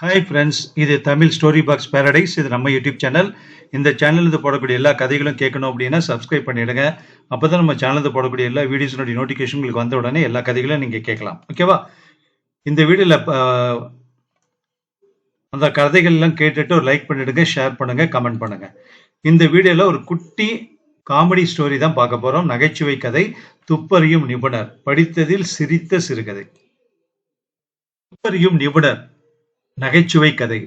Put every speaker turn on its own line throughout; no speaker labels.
Hi friends இது Tamil story box paradise இது நம்ம யூடியூப் சேனல் இந்த சேனலில் போடக்கூடிய எல்லா கதைகளும் கேட்கணும் அப்படின்னா சப்ஸ்கிரைப் பண்ணிடுங்க. அப்போ தான் நம்ம சேனலில் போடக்கூடிய எல்லா வீடியோஸினுடைய நோட்டிஃபிகேஷன் உங்களுக்கு வந்த உடனே எல்லா கதைகளும் நீங்கள் கேட்கலாம். ஓகேவா இந்த வீடியோவில் அந்த கதைகள்லாம் கேட்டுட்டு ஒரு லைக் பண்ணிவிடுங்க ஷேர் பண்ணுங்கள் கமெண்ட் பண்ணுங்கள் இந்த வீடியோவில் ஒரு குட்டி காமெடி ஸ்டோரி தான் பார்க்க போகிறோம் நகைச்சுவை கதை துப்பறியும் நிபுணர். படித்ததில் சிரித்த சிறுகதை. துப்பறியும் நிபுணர். நகைச்சுவை கதை.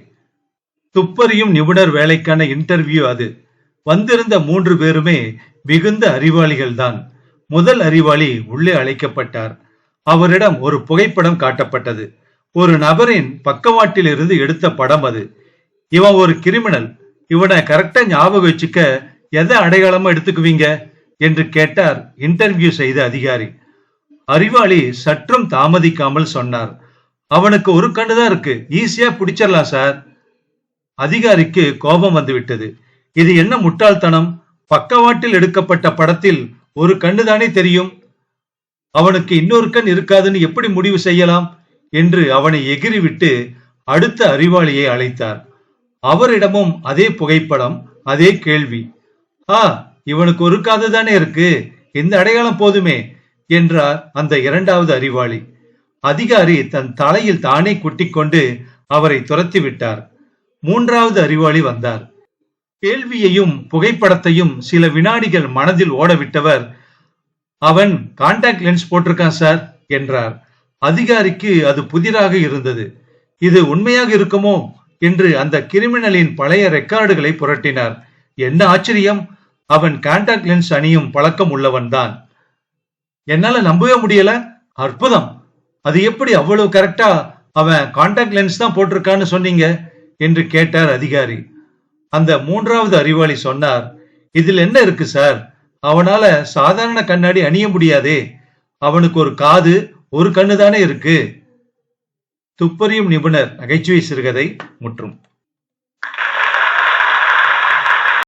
துப்பறியும் நிபுணர் வேலைக்கான இன்டர்வியூ அது. வந்திருந்த மூன்று பேருமே மிகுந்த அறிவாளிகள் தான் முதல் அறிவாளி உள்ளே அழைக்கப்பட்டார். அவரிடம் ஒரு புகைப்படம் காட்டப்பட்டது. ஒரு நபரின் பக்கவாட்டில் இருந்து எடுத்த படம் அது. இவன் ஒரு கிரிமினல் இவனை கரெக்டா ஞாபகம் வச்சுக்க எதை அடையாளமா எடுத்துக்குவீங்க? என்று கேட்டார் இன்டர்வியூ செய்த அதிகாரி. அறிவாளி சற்றும் தாமதிக்காமல் சொன்னார். அவனுக்கு ஒரு கண்ணு தான் இருக்கு. ஈஸியா பிடிச்சிடலாம் சார். அதிகாரிக்கு கோபம் வந்துவிட்டது. இது என்ன முட்டாள்தனம்? பக்கவாட்டில் எடுக்கப்பட்ட படத்தில் ஒரு கண்ணு தானே தெரியும்? அவனுக்கு இன்னொரு கண் இருக்காதுன்னு எப்படி முடிவு செய்யலாம்? என்று அவனை எகிறிவிட்டு அடுத்த அறிவாளியை அழைத்தார். அவரிடமும் அதே புகைப்படம் அதே கேள்வி. ஆ இவனுக்கு ஒரு காது தானே இருக்கு. இந்த அடையாளம் போதுமே என்றார் அந்த இரண்டாவது அறிவாளி. அதிகாரி தன் தலையில் தானே குட்டிக்கொண்டு அவரை துரத்தி விட்டார் மூன்றாவது அறிவாளி வந்தார். கேள்வியையும் புகைப்படத்தையும் சில வினாடிகள் மனதில் ஓடவிட்டவர் அவன் கான்டாக்ட் லென்ஸ் போட்டிருக்கான் சார் என்றார். அதிகாரிக்கு அது புதிராக இருந்தது. இது உண்மையாக இருக்குமோ? என்று அந்த கிரிமினலின் பழைய ரெக்கார்டுகளை புரட்டினார். என்ன ஆச்சரியம்? அவன் கான்டாக்ட் லென்ஸ் அணியும் பழக்கம் உள்ளவன்தான். என்னால நம்பவே முடியல. அற்புதம்! அது எப்படி அவ்வளவு கரெக்டா அவன் கான்டாக்ட் லென்ஸ் தான் போட்டிருக்கான்னு சொன்னீங்க? என்று கேட்டார் அதிகாரி. அந்த மூன்றாவது அறிவாளி சொன்னார் இதில் என்ன இருக்கு சார்? அவனால சாதாரண கண்ணாடி அணிய முடியாதே. அவனுக்கு ஒரு காது ஒரு கண்ணு தானே இருக்கு. துப்பறியும் நிபுணர் நகைச்சுவை சிறுகதை முற்றும்.